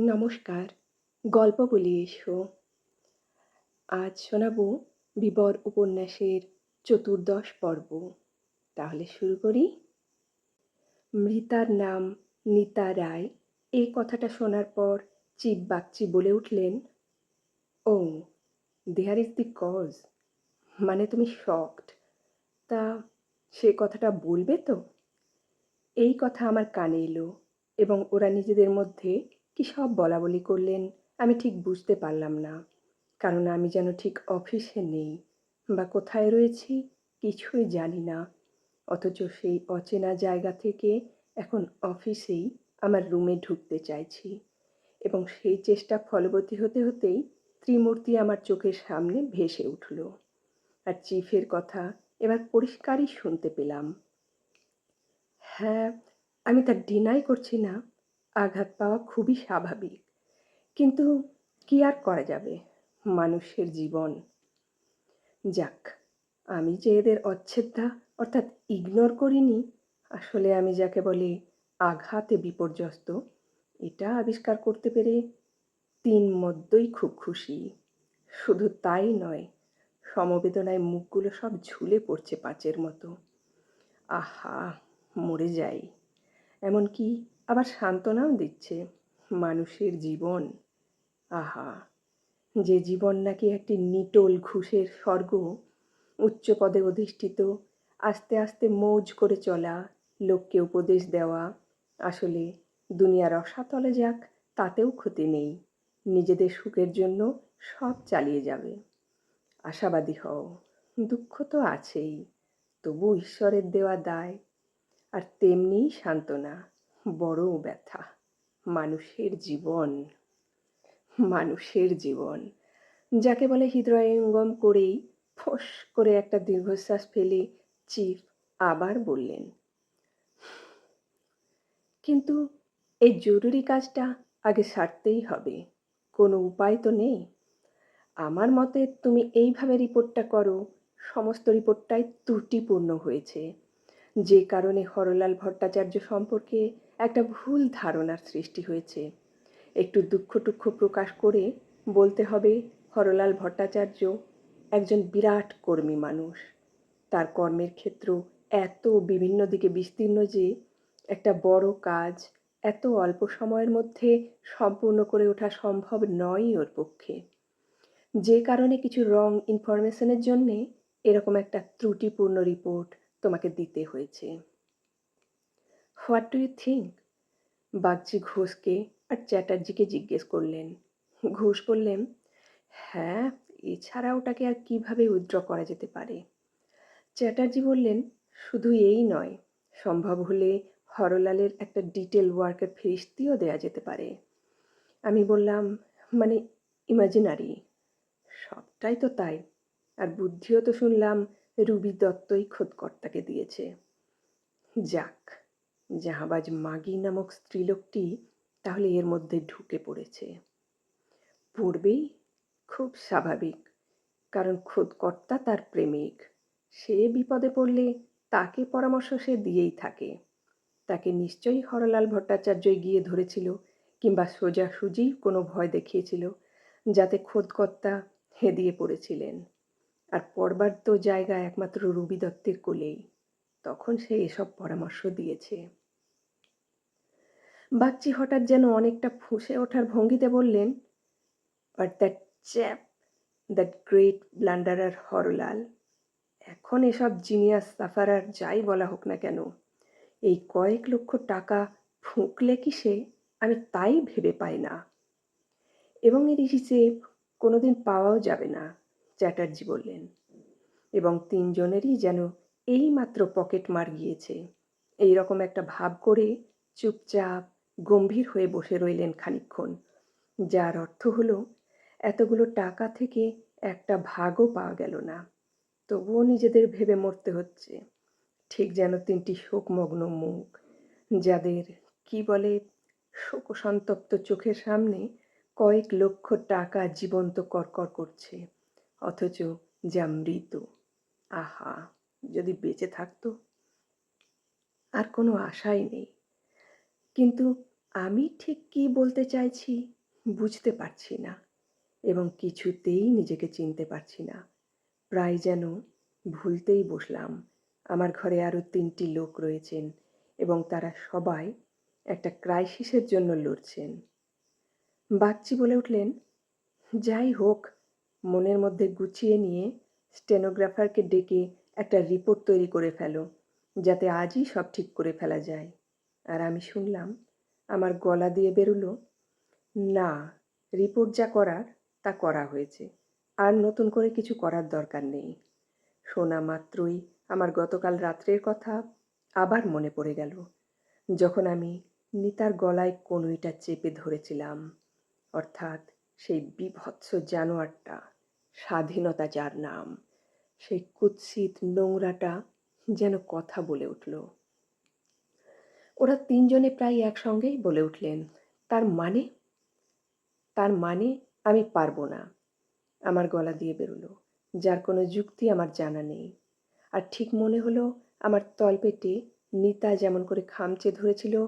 নমস্কার, গল্প বলি এসো। আজ শোনাব বিবর উপন্যাসের চতুর্দশ পর্ব। তাহলে শুরু করি। মৃতার নাম নিতা রায়। এই কথাটা শোনার পর চিপ বাগচি বলে উঠলেন, ও, দেয়ার ইজ দি কজ। মানে তুমি শকড। তা সে কথাটা বলবে তো? এই কথা আমার কানে এলো এবং ওরা নিজেদের মধ্যে কি সব বলা বলি করলেন আমি ঠিক বুঝতে পারলাম না। কারণ আমি যেন ঠিক অফিসে নেই বা কোথায় রয়েছি কিছুই জানি না। অথচ সেই অচেনা জায়গা থেকে এখন অফিসেই আমার রুমে ঢুকতে চাইছি এবং সেই চেষ্টা ফলবতী হতে হতেই ত্রিমূর্তি আমার চোখের সামনে ভেসে উঠল আর চিফের কথা এবার পরিষ্কারই শুনতে পেলাম। হ্যাঁ আমি তা ডিনাই করছি না। আঘাত পাওয়া খুবই স্বাভাবিক। কিন্তু কি আর করা যাবে? মানুষের জীবন। যাক, আমি যে এদের অচ্ছেদ্যা অর্থাৎ ইগনোর করিনি, আসলে আমি যাকে বলি আঘাতে বিপর্যস্ত, এটা আবিষ্কার করতে পেরে তিন মধ্যই খুব খুশি। শুধু তাই নয়, সমবেদনায় মুখগুলো সব ঝুলে পড়ছে পাঁচের মতো। আহা, মরে যাই। এমনকি আবার সান্ত্বনাও দিচ্ছে। মানুষের জীবন, আহা, যে জীবন নাকি একটি নিটোল ঘুষের স্বর্গ, উচ্চ পদে অধিষ্ঠিত, আস্তে আস্তে মৌজ করে চলা, লোককে উপদেশ দেওয়া, আসলে দুনিয়ার রসাতলে যাক, তাতেও ক্ষতি নেই, নিজেদের সুখের জন্য সব চালিয়ে যাবে। আশাবাদী হও, দুঃখ তো আছেই, তবু ঈশ্বরের দেওয়া দায়, আর তেমনিই সান্ত্বনা। বড় ব্যথা। মানুষের জীবন মানুষের জীবন। যাকে বলে হৃদয়ঙ্গম করেই ফস করে একটা দীর্ঘশ্বাস ফেলে চিফ আবার বললেন, কিন্তু এই জরুরি কাজটা আগে সারতেই হবে। কোনো উপায় তো নেই। আমার মতে তুমি এইভাবে রিপোর্টটা করো, সমস্ত রিপোর্টটাই ত্রুটিপূর্ণ হয়েছে। যে কারণে হরলাল ভট্টাচার্য সম্পর্কে একটা ভুল ধারণার সৃষ্টি হয়েছে। একটু দুঃখ টুক্ষ প্রকাশ করে বলতে হবে, হরলাল ভট্টাচার্য একজন বিরাট কর্মী মানুষ। তার কর্মের ক্ষেত্র এত বিভিন্ন দিকে বিস্তীর্ণ যে একটা বড় কাজ এত অল্প সময়ের মধ্যে সম্পূর্ণ করে ওঠা সম্ভব নয় ওর পক্ষে। যে কারণে কিছু রং ইনফরমেশনের জন্যে এরকম একটা ত্রুটিপূর্ণ রিপোর্ট তোমাকে দিতে হয়েছে। What do you think Bagchi ঘোষকে আর চ্যাটার্জিকে জিজ্ঞেস করলেন। ঘোষ বললেন হ্যাঁ এছাড়া ওটাকে আর কীভাবে উইথড্র করা যেতে পারে? চ্যাটার্জি বললেন, শুধু এই নয়, সম্ভব হলে হরলালের একটা ডিটেল ওয়ার্কের ফিরিস্তিও দেয়া যেতে পারে। আমি বললাম মানে ইমাজিনারি সবটাই তো তাই, আর বুদ্ধিও তো শুনলাম রুবি দত্তই খোদকর্তাকে দিয়েছে। যাক জাহাবাজ মাগি নামক স্ত্রীলোকটি তাহলে এর মধ্যে ঢুকে পড়েছে। পড়বেই খুব স্বাভাবিক, কারণ খোদকর্তা তার প্রেমিক। সে বিপদে পড়লে তাকে পরামর্শ সে দিয়েই থাকে। তাকে নিশ্চয়ই হরলাল ভট্টাচার্যই গিয়ে ধরেছিল কিংবা সোজাসুজি কোনো ভয় দেখিয়েছিল, যাতে খোদকর্তা হেদিয়ে পড়েছিলেন। আর পড়বার তো জায়গা একমাত্র রুবি দত্তের কোলেই। তখন সে এসব পরামর্শ দিয়েছে। বাচ্চি হঠাৎ যেন অনেকটা ফুঁসে ওঠার ভঙ্গিতে বললেন but that chap that great blunderer Haralal এখন এসব জিনিয়াস সাফারার যাই বলা হোক না কেন, এই কয়েক লক্ষ টাকা ফুঁকলে কি সে? আমি তাই ভেবে পাই না। এবং এর হিসেব কোনোদিন পাওয়াও যাবে না, চ্যাটার্জি বললেন। এবং তিনজনেরই যেন এই মাত্র পকেট মার গিয়েছে। এই রকম একটা ভাব করে চুপচাপ গম্ভীর হয়ে বসে রইলেন খানিক্ষণ যার অর্থ হলো, এতগুলো টাকা থেকে একটা ভাগও পাওয়া গেল না। তবুও নিজেদের ভেবে মরতে হচ্ছে। ঠিক যেন তিনটি শোকমগ্ন মুখ, যাদের, কি বলে, শোকসন্তপ্ত চোখের সামনে কয়েক লক্ষ টাকা জীবন্ত করকর করছে, অথচ যা মৃত। আহা! যদি বেঁচে থাকতো, আর কোনো আশাই নেই। কিন্তু আমি ঠিক কী বলতে চাইছি বুঝতে পারছি না এবং কিছুতেই নিজেকে চিনতে পারছি না। প্রায় যেন ভুলতেই বসলাম। আমার ঘরে আরও তিনটি লোক রয়েছেন এবং তারা সবাই একটা ক্রাইসিসের জন্য লড়ছেন। বাগচি বলে উঠলেন, যাই হোক, মনের মধ্যে গুছিয়ে নিয়ে স্টেনোগ্রাফারকে ডেকে একটা রিপোর্ট তৈরি করে ফেলো, যাতে আজই সব ঠিক করে ফেলা যায়। আর আমি শুনলাম, আমার গলা দিয়ে বেরোলো, না রিপোর্ট যা করার, তা করা হয়েছে। আর নতুন করে কিছু করার দরকার নেই। শোনা মাত্রই আমার গতকাল রাত্রের কথা আবার মনে পড়ে গেল, যখন আমি নিতার গলায় কনুইটা চেপে ধরেছিলাম। অর্থাৎ সেই বিভৎস জানোয়ারটা, স্বাধীনতা যার নাম। সেই কুৎসিত নোংরাটা যেন কথা বলে উঠল। ওরা তিনজনে প্রায় একসঙ্গেই বলে উঠলেন, তার মানে? তার মানে আমি পারব না। আমার গলা দিয়ে বেরোলো, যার কোনো যুক্তি আমার জানা নেই। আর ঠিক মনে হলো আমার তলপেটে নিতা যেমন করে খামচে ধরেছিল,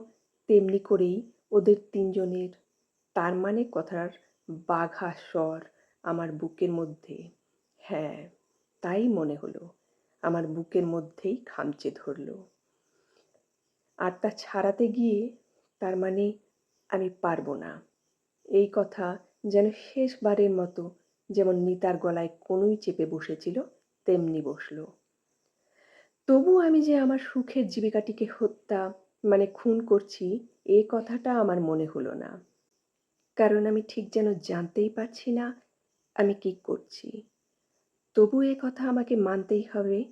তেমনি করেই ওদের তিনজনের তার মানে কথার বাঘা স্বর আমার বুকের মধ্যে। হ্যাঁ তাই মনে হলো, আমার বুকের মধ্যেই খামচে ধরলো। আর তা ছাড়াতে গিয়ে তার মানে আমি পারব না। এই কথা যেন শেষবারের মতো যেমন নিতার গলায় কোনোই চেপে বসেছিল, তেমনি বসল। তবু আমি যে আমার সুখের জীবিকাটিকে হত্যা মানে খুন করছি, এ কথাটা আমার মনে হলো না। কারণ আমি ঠিক যেন জানতেই পারছি না আমি কি করছি। তবু এ কথা আমাকে মানতেই হবে।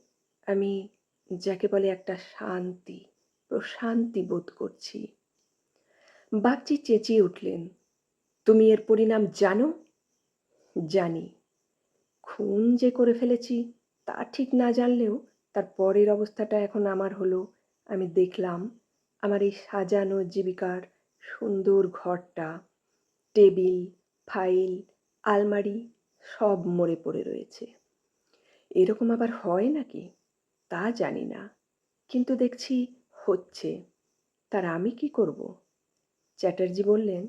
আমি যাকে বলে একটা শান্তি, প্রশান্তি বোধ করছি। বাগচি চেঁচিয়ে উঠলেন, তুমি এর পরিণাম জানো? জানি। খুন যে করে ফেলেছি তা ঠিক না জানলেও তার পরের অবস্থাটা এখন আমার হলো। আমি দেখলাম আমার এই সাজানো জীবিকার সুন্দর ঘরটা, টেবিল, ফাইল, আলমারি সব মরে পড়ে রয়েছে। এরকম আবার হয় নাকি? তা জানি না। কিন্তু দেখছি হচ্ছে। তার আমি কি করব? চ্যাটার্জি বললেন,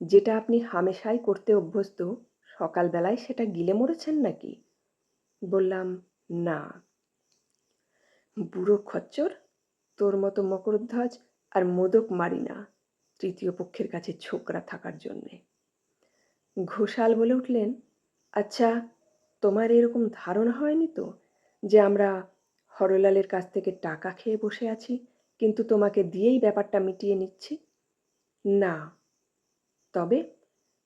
যেটা আপনি হামেশাই করতে অভ্যস্ত, সকালবেলায় সেটা গিলে মরেছেন নাকি? বললাম, না। বুড়ো খচ্চর? তোর মতো মকরধ্বজ আর মোদক মারি না তৃতীয় পক্ষের কাছে ছোকরা থাকার জন্যে। ঘোষাল বলে উঠলেন আচ্ছা তোমার এরকম ধারণা হয়নি তো যে আমরা হরলালের কাছ থেকে টাকা খেয়ে বসে আছি, কিন্তু তোমাকে দিয়েই ব্যাপারটা মিটিয়ে নিচ্ছি? না। তবে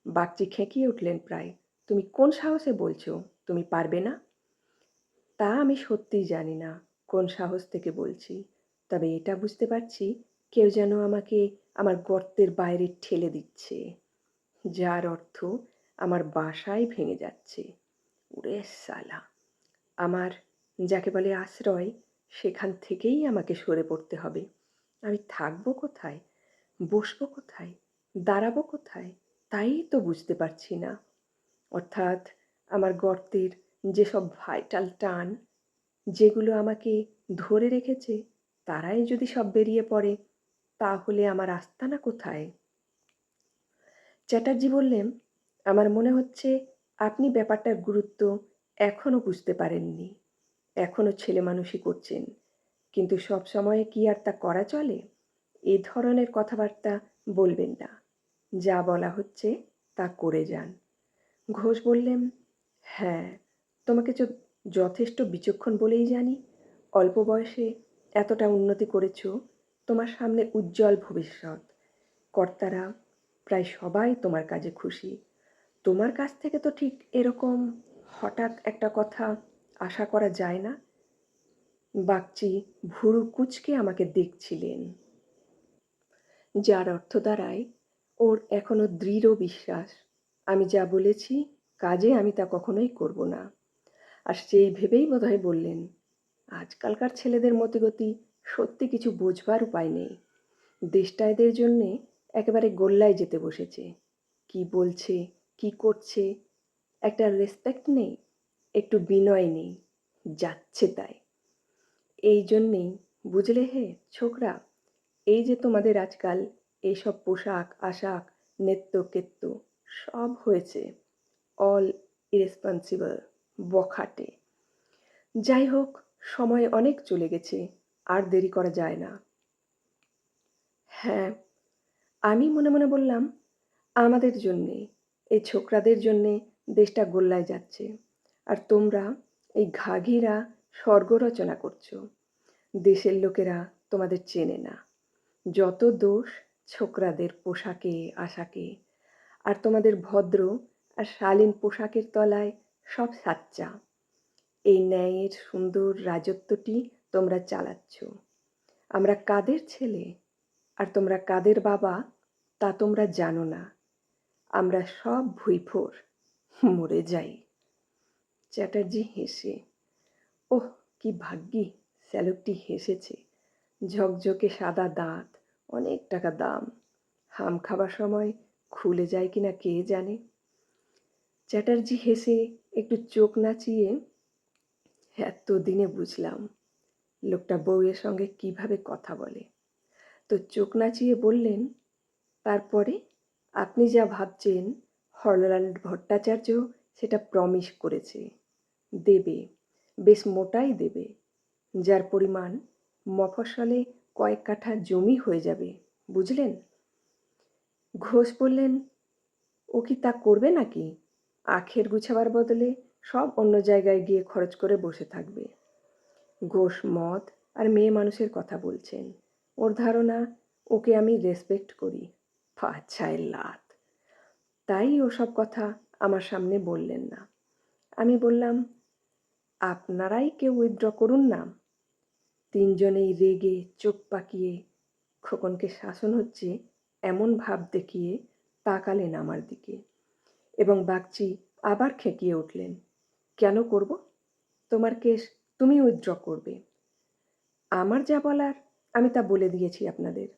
বাগচি খেঁকিয়ে উঠলেন প্রায়। তুমি কোন সাহসে বলছো? তুমি পারবে না? তা আমি সত্যিই জানি না কোন সাহস থেকে বলছি। তবে এটা বুঝতে পারছি কেউ যেন আমাকে আমার গর্তের বাইরে ঠেলে দিচ্ছে। যার অর্থ আমার বাসায় ভেঙে যাচ্ছে। উড়ে সালা। আমার যাকে বলে আশ্রয়, সেখান থেকেই আমাকে সরে পড়তে হবে। আমি থাকব কোথায়? বসবো কোথায়? দাঁড়াবো কোথায়? তাই তো বুঝতে পারছি না। অর্থাৎ আমার গর্তের যেসব ভাইটাল টান, যেগুলো আমাকে ধরে রেখেছে, তারাই যদি সব বেরিয়ে পড়ে, তাহলে আমার আস্তানা কোথায়? চ্যাটার্জি বললেন, আমার মনে হচ্ছে আপনি ব্যাপারটার গুরুত্ব এখনও বুঝতে পারেননি। এখনও ছেলে মানুষই করছেন। কিন্তু সব সময়ে কি আর তা করা চলে? এ ধরনের কথাবার্তা বলবেন না। যা বলা হচ্ছে তা করে যান। ঘোষ বললেন হ্যাঁ তোমাকে যথেষ্ট বিচক্ষণ বলেই জানি। অল্প বয়সে এতটা উন্নতি করেছ, তোমার সামনে উজ্জ্বল ভবিষ্যৎ। কর্তারা প্রায় সবাই তোমার কাজে খুশি। তোমার কাছ থেকে তো ঠিক এরকম হঠাৎ একটা কথা আশা করা যায় না? বাগচি ভুরু কুচকে আমাকে দেখছিলেন। যার অর্থ দ্বারায় ওর এখনও দৃঢ় বিশ্বাস। আমি যা বলেছি, কাজে আমি তা কখনোই করব না। আর সেই ভেবেই বোধহয় বললেন, আজকালকার ছেলেদের মতিগতি সত্যি কিছু বোঝবার উপায় নেই। দেশটা এদের জন্যে একেবারে গোল্লায় যেতে বসেছে। কি বলছে কি করছে? একটা রেসপেক্ট নেই, একটু বিনয় নেই, যাচ্ছে তাই। এই জন্যেই, বুঝলে হে ছোকরা, এই যে তোমাদের আজকাল এইসব পোশাক, আশাক, নেত্য, কেত্য, সব হয়েছে অল ইরেসপন্সিবল বখাটে। যাই হোক, সময় অনেক চলে গেছে, আর দেরি করা যায় না। হ্যাঁ আমি মনে মনে বললাম, আমাদের জন্যে এই ছোকরাদের জন্যে দেশটা গোল্লায় যাচ্ছে। আর তোমরা এই ঘাঘিরা স্বর্গ রচনা করছ। দেশের লোকেরা তোমাদের চেনে না। যত দোষ ছোকরাদের পোশাকে, আশাকে, আর তোমাদের ভদ্র আর শালীন পোশাকের তলায় সব সাচ্চা। এই ন্যায়ের সুন্দর রাজত্বটি তোমরা চালাচ্ছ। আমরা কাদের ছেলে আর তোমরা কাদের বাবা তা তোমরা জানো না। আমরা সব ভুইফোর মরে যাই। চ্যাটার্জি হেসে, ওহ, কি ভাগ্যি স্যালুকটি হেসেছে। ঝকঝকে সাদা দাঁত, অনেক টাকা দাম। হাম খাবার সময় খুলে যায় কিনা কে জানে? চ্যাটার্জি হেসে একটু চোখ নাচিয়ে, এত দিনে বুঝলাম, লোকটা বউয়ের সঙ্গে কীভাবে কথা বলে? তো চোখ নাচিয়ে বললেন, তারপরে? আপনি যা ভাবছেন হরলাল ভট্টাচার্য সেটা প্রমিস করেছে। দেবে, বেশ মোটাই দেবে। যার পরিমাণ মফস্বলে কয়েক কাঠা জমি হয়ে যাবে, বুঝলেন? ঘোষ বললেন, ও কি তা করবে নাকি? আখের গুছাবার বদলে সব অন্য জায়গায় গিয়ে খরচ করে বসে থাকবে। ঘোষ মদ আর মেয়ে মানুষের কথা বলছেন। ওর ধারণা, ওকে আমি রেসপেক্ট করি পাচ্ছায় লাত। তাই ওসব কথা আমার সামনে বললেন না। আমি বললাম, আপনারাই কেউ উইথড্র করুন না। তিনজনেই রেগে চোখ পাকিয়ে খোকনকে শাসন হচ্ছে এমন ভাব দেখিয়ে তাকালেন আমার দিকে এবং বাগচি আবার খেঁকিয়ে উঠলেন, কেন করব? তোমার কেস তুমি উইথড্র করবে। আমার যা বলার আমি তা বলে দিয়েছি আপনাদের।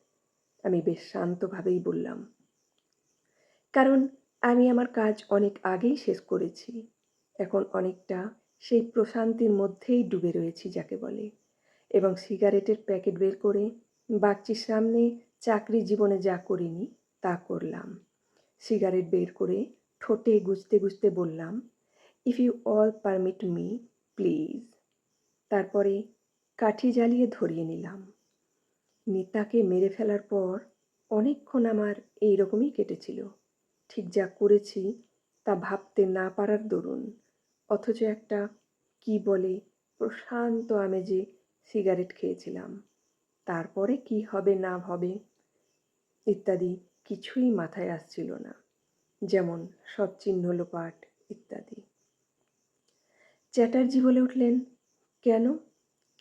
আমি বেশ শান্তভাবেই বললাম। কারণ আমি আমার কাজ অনেক আগেই শেষ করেছি। এখন অনেকটা সেই প্রশান্তির মধ্যেই ডুবে রয়েছি, যাকে বলে। এবং সিগারেটের প্যাকেট বের করে বাগচির সামনে চাকরি জীবনে যা করিনি, তা করলাম। সিগারেট বের করে ঠোঁটে গুজতে গুজতে বললাম if you all permit me please তারপরে কাঠি জ্বালিয়ে ধরিয়ে নিলাম। নেতাকে মেরে ফেলার পর অনেকক্ষণ আমার এই রকমই কেটেছিল। ঠিক যা করেছি তা ভাবতে না পারার দরুন, অথচ একটা, কি বলে, প্রশান্ত আমেজে সিগারেট খেয়েছিলাম। তারপরে কি হবে না হবে ইত্যাদি কিছুই মাথায় আসছিল না, যেমন সব চিহ্ন লোপাট ইত্যাদি। চ্যাটার্জি বলে উঠলেন, কেন?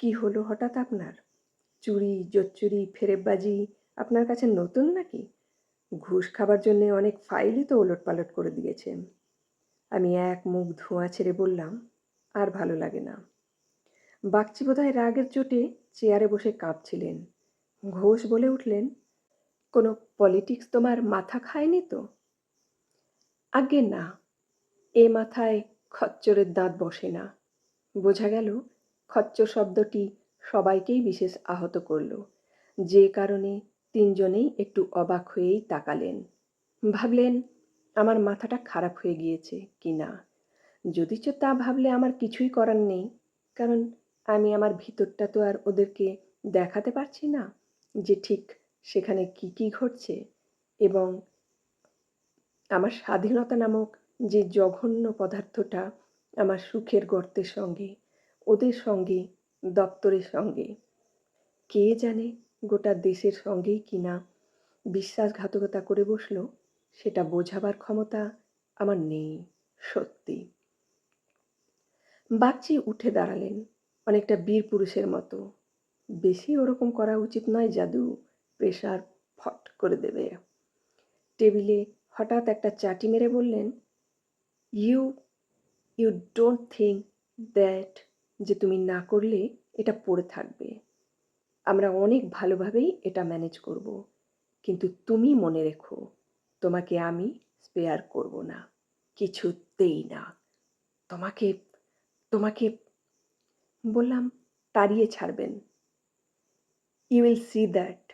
কি হলো হঠাৎ আপনার? চুরি, জোচ্চুরি, ফেরেববাজি আপনার কাছে নতুন নাকি? ঘুষ খাবার জন্যে অনেক ফাইলই তো ওলট পালট করে দিয়েছেন আমি এক মুখ ধোঁয়া ছেড়ে বললাম, আর ভালো লাগে না। বাগচি বোধহয় রাগের চোটে চেয়ারে বসে কাঁপছিলেন। ঘোষ বলে উঠলেন, কোনো পলিটিক্স তোমার মাথা খায়নি তো? আগে না। এ মাথায় খচ্চরের দাঁত বসে না। বোঝা গেল, খচ্চর শব্দটি সবাইকেই বিশেষ আহত করল। যে কারণে তিনজনেই একটু অবাক হয়েই তাকালেন। ভাবলেন, আমার মাথাটা খারাপ হয়ে গিয়েছে কি না? যদিচ তা ভাবলে আমার কিছুই করার নেই, কারণ আমি আমার ভিতরটা তো আর ওদেরকে দেখাতে পারছি না যে ঠিক সেখানে কি কি ঘটছে এবং আমার স্বাধীনতা নামক যে জঘন্য পদার্থটা আমার সুখের গর্তের সঙ্গে, ওদের সঙ্গে দপ্তরের সঙ্গে। কে জানে গোটা দেশের সঙ্গেই কিনা বিশ্বাসঘাতকতা করে বসল, সেটা বোঝাবার ক্ষমতা আমার নেই, সত্যি। বাগচি উঠে দাঁড়ালেন, অনেকটা বীর পুরুষের মতো। বেশি ওরকম করা উচিত নয়, জাদু। প্রেশার ফট করে দেবে। টেবিলে হঠাৎ একটা চাটি মেরে বললেন you you don't think that যে তুমি না করলে এটা পড়ে থাকবে। আমরা অনেক ভালোভাবেই এটা ম্যানেজ করব। কিন্তু তুমি মনে রেখো, তোমাকে আমি স্পেয়ার করব না। কিছুতেই না। তোমাকে তোমাকে বললাম তাড়িয়ে ছাড়বেন। ইউ উইল সি দ্যাট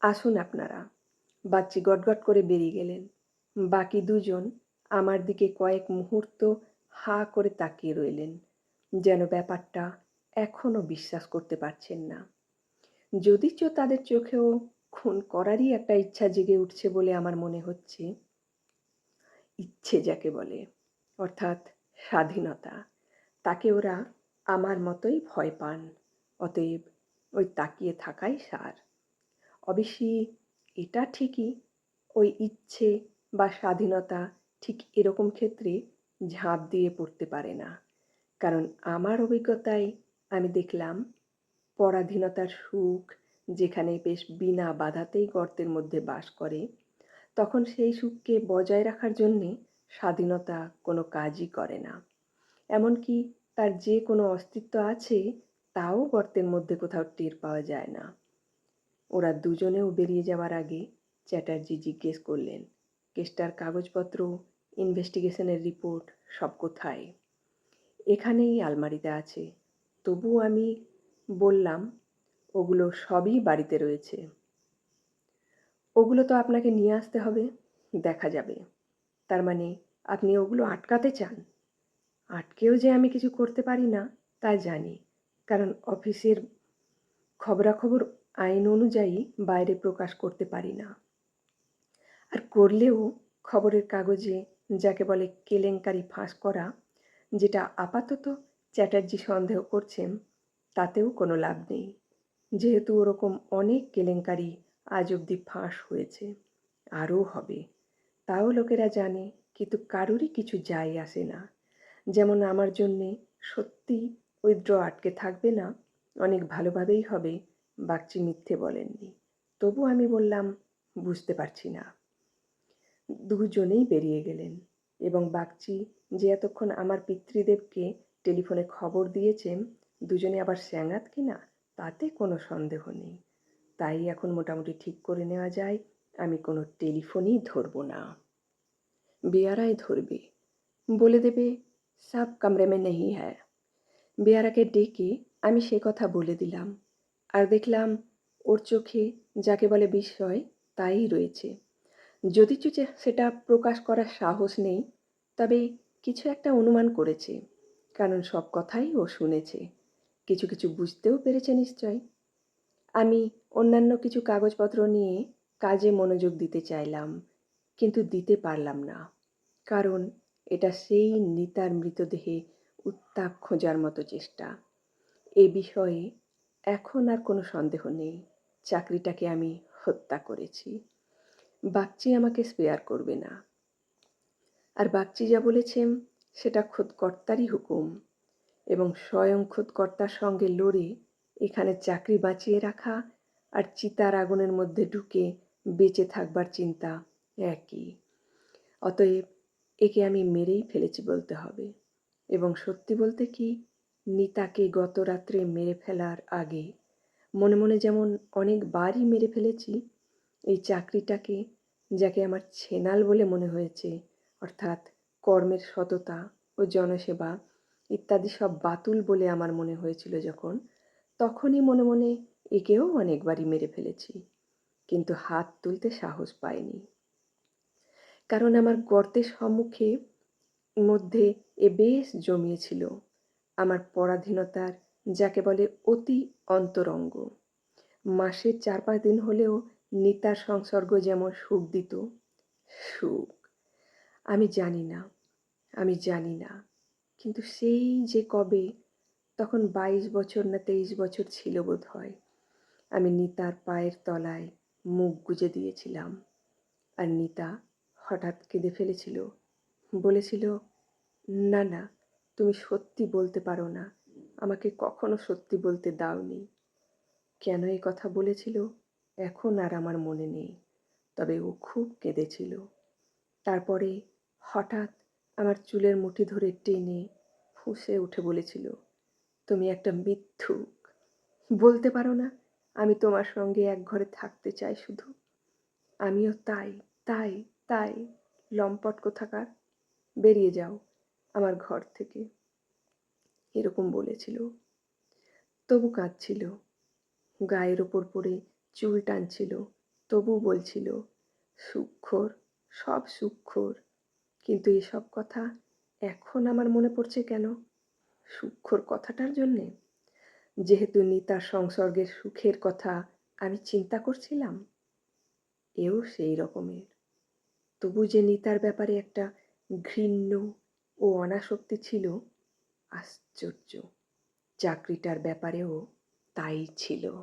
আসুন আপনারা। বাচ্চি গটগট করে বেরিয়ে গেলেন। বাকি দুজন আমার দিকে কয়েক মুহূর্ত হা করে তাকিয়ে রইলেন। যেন ব্যাপারটা এখনও বিশ্বাস করতে পারছেন না। যদিচ তাদের চোখেও খুন করারই একটা ইচ্ছা জেগে উঠছে বলে আমার মনে হচ্ছে। ইচ্ছে যাকে বলে, অর্থাৎ স্বাধীনতা। তাকে ওরা আমার মতোই ভয় পান, অতএব ওই তাকিয়ে থাকাই সার। অবশ্যই এটা ঠিকই, ওই ইচ্ছে বা স্বাধীনতা ঠিক এরকম ক্ষেত্রে ঝাঁপ দিয়ে পড়তে পারে না। কারণ আমার অভিজ্ঞতায় আমি দেখলাম পরাধীনতার সুখ যেখানে বেশ বিনা বাধাতেই গর্তের মধ্যে বাস করে, তখন সেই সুখকে বজায় রাখার জন্যে স্বাধীনতা কোনো কাজই করে না। এমনকি তার যে কোনো অস্তিত্ব আছে তাও গর্তের মধ্যে কোথাও টের পাওয়া যায় না। ওরা দুজনেও বেরিয়ে যাওয়ার আগে চ্যাটার্জি জিজ্ঞেস করলেন, কেসটার কাগজপত্র, ইনভেস্টিগেশনের রিপোর্ট সব কোথায়? এখানেই আলমারিতে আছে। তবু আমি বললাম, ওগুলো সবই বাড়িতে রয়েছে। ওগুলো তো আপনাকে নিয়ে আসতে হবে। দেখা যাবে। তার মানে আপনি ওগুলো আটকাতে চান। আটকেও যে আমি কিছু করতে পারি না, তা জানি। কারণ অফিসের খবরাখবর আইন অনুযায়ী বাইরে প্রকাশ করতে পারি না। আর করলেও খবরের কাগজে যাকে বলে কেলেঙ্কারি ফাঁস করা যেটা আপাতত চ্যাটার্জি সন্দেহ করছেন তাতেও কোনো লাভ নেই। যেহেতু ওরকম অনেক কেলেঙ্কারি আজ অবধি ফাঁস হয়েছে, আরও হবে। তাও লোকেরা জানে, কিন্তু কারোরই কিছু যায় আসে না। যেমন আমার জন্যে সত্যি ওই ড্র আটকে থাকবে না, অনেক ভালোভাবেই হবে, বাগচি মিথ্যে বলেননি। তবু আমি বললাম, বুঝতে পারছি না। দুজনেই বেরিয়ে গেলেন। এবং বাগচি যে এতক্ষণ আমার পিতৃদেবকে টেলিফোনে খবর দিয়েছেন, দুজনে আবার স্যাঙাত কিনা তাতে কোনো সন্দেহ নেই। তাই এখন মোটামুটি ঠিক করে নেওয়া যায়, আমি কোনো টেলিফোনই ধরবো না। বেয়ারাই ধরবে। বলে দেবে সাব কামরে মে নেই হ্যাঁ বেয়ারাকে ডেকে আমি সে কথা বলে দিলাম। আর দেখলাম, ওর চোখে যাকে বলে বিস্ময় তাই রয়েছে। যদিচ সেটা প্রকাশ করার সাহস নেই, তবে কিছু একটা অনুমান করেছে, কারণ সব কথাই ও শুনেছে। কিছু কিছু বুঝতেও পেরেছে নিশ্চয়। আমি অন্যান্য কিছু কাগজপত্র নিয়ে কাজে মনোযোগ দিতে চাইলাম, কিন্তু দিতে পারলাম না, কারণ এটা সেই নিতার মৃতদেহে উত্তাপ খোঁজার মতো চেষ্টা। এ বিষয়ে এখন আর কোনো সন্দেহ নেই, চাকরিটাকে আমি হত্যা করেছি। বাগচি আমাকে স্পেয়ার করবে না। আর বাগচি যা বলেছেন সেটা খোদ কর্তারই হুকুম এবং স্বয়ং খোদ কর্তার সঙ্গে লড়ে এখানে চাকরি বাঁচিয়ে রাখা আর চিতার আগুনের মধ্যে ঢুকে বেঁচে থাকবার চিন্তা একই। অতএব একে আমি মেরেই ফেলেছি বলতে হবে এবং সত্যি বলতে কি, নিতাকে গত রাত্রে মেরে ফেলার আগে মনে মনে যেমন অনেকবারই মেরে ফেলেছি এই চাকরিটাকে যাকে আমার ছেনাল বলে মনে হয়েছে, অর্থাৎ কর্মের সততা ও জনসেবা ইত্যাদি সব বাতুল বলে আমার মনে হয়েছিল যখন, তখনই মনে মনে একেও অনেকবারই মেরে ফেলেছি, কিন্তু হাত তুলতে সাহস পাইনি। কারণ আমার গর্তের সম্মুখে মধ্যে এ বেশ জমিয়েছিল, আমার পরাধীনতার, যাকে বলে অতি অন্তরঙ্গ। মাসের চার পাঁচ দিন হলেও নিতার সংসর্গ যেমন সুখ দিত, সুখ। আমি জানি না, আমি জানি না। কিন্তু সেই যে কবে, তখন বাইশ বছর না তেইশ বছর ছিল বোধ হয় আমি নিতার পায়ের তলায় মুখ গুজে দিয়েছিলাম। আর নিতা হঠাৎ কেঁদে ফেলেছিল। বলেছিল, না না, তুমি সত্যি বলতে পারো না। আমাকে কখনো সত্যি বলতে দাওনি। কেন এই কথা বলেছিল? এখন আর আমার মনে নেই। তবে ও খুব কেঁদেছিল। তারপরে হঠাৎ আমার চুলের মুঠি ধরে টেনে ফুঁসে উঠে বলেছিল, তুমি একটা মিথ্যুক। বলতে পারো না, আমি তোমার সঙ্গে এক ঘরে থাকতে চাই শুধু। আমিও তাই তাই তাই লম্পট কোথাকার? বেরিয়ে যাও আমার ঘর থেকে। এরকম বলেছিল। তবু কাঁদছিল। গায়ের ওপর পড়ে চুল টানছিল, তবু বলছিল, সুক্ষর, সব সুক্ষর। কিন্তু এসব কথা এখন আমার মনে পড়ছে কেন? সুক্ষর কথাটার জন্যে? যেহেতু নিতার সংসর্গের সুখের কথা আমি চিন্তা করছিলাম, এও সেই রকমের। তবু যে নিতার ব্যাপারে একটা ঘৃণ্য ও অনাসক্তি ছিল, আশ্চর্য। চাকরিটার ব্যাপারেও তাই ছিল।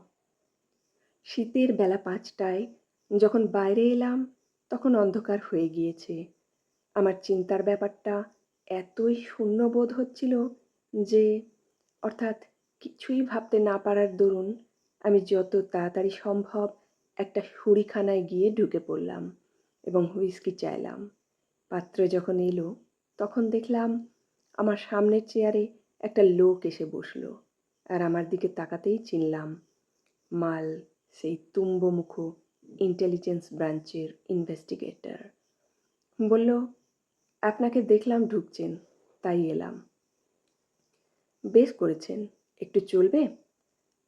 শীতের বেলা পাঁচটায় যখন বাইরে এলাম, তখন অন্ধকার হয়ে গিয়েছে। আমার চিন্তার ব্যাপারটা এতই শূন্য বোধ হচ্ছিল যে, অর্থাৎ কিছুই ভাবতে না পারার দরুন আমি যত তাড়াতাড়ি সম্ভব একটা সুরিখানায় গিয়ে ঢুকে পড়লাম এবং হুইস্কি চাইলাম। পাত্র যখন এলো, তখন দেখলাম আমার সামনের চেয়ারে একটা লোক এসে বসল আর আমার দিকে তাকাতেই চিনলাম, মাল সেই তুম্বমুখ ইন্টেলিজেন্স ব্রাঞ্চের ইনভেস্টিগেটর বলল, আপনাকে দেখলাম ঢুকছেন, তাই এলাম। বেশ করেছেন, একটু চলবে?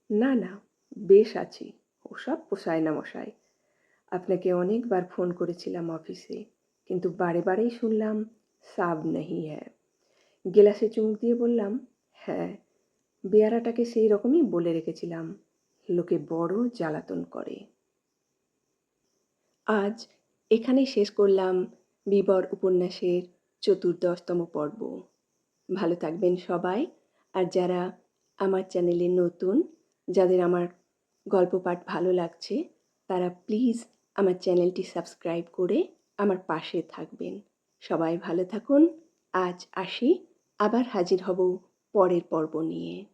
না না, বেশ আছি, ওসব পোষায় না মশাই আপনাকে অনেকবার ফোন করেছিলাম অফিসে কিন্তু বারে বারেই শুনলাম, সাব নেই হ্যাঁ গেলাসে চুমুক দিয়ে বললাম হ্যাঁ বেয়ারাটাকে সেই রকমই বলে রেখেছিলাম। লোকে বড় জ্বালাতন করে। আজ এখানেই শেষ করলাম বিবর উপন্যাসের চতুর্দশতম পর্ব। ভালো থাকবেন সবাই, আর যারা আমার চ্যানেলে নতুন, যাদের আমার গল্প পাঠ ভালো লাগছে, তারা প্লিজ আমার চ্যানেলটি সাবস্ক্রাইব করে আমার পাশে থাকবেন। সবাই ভালো থাকুন, আজ আসি, আবার হাজির হব পরের পর্ব নিয়ে।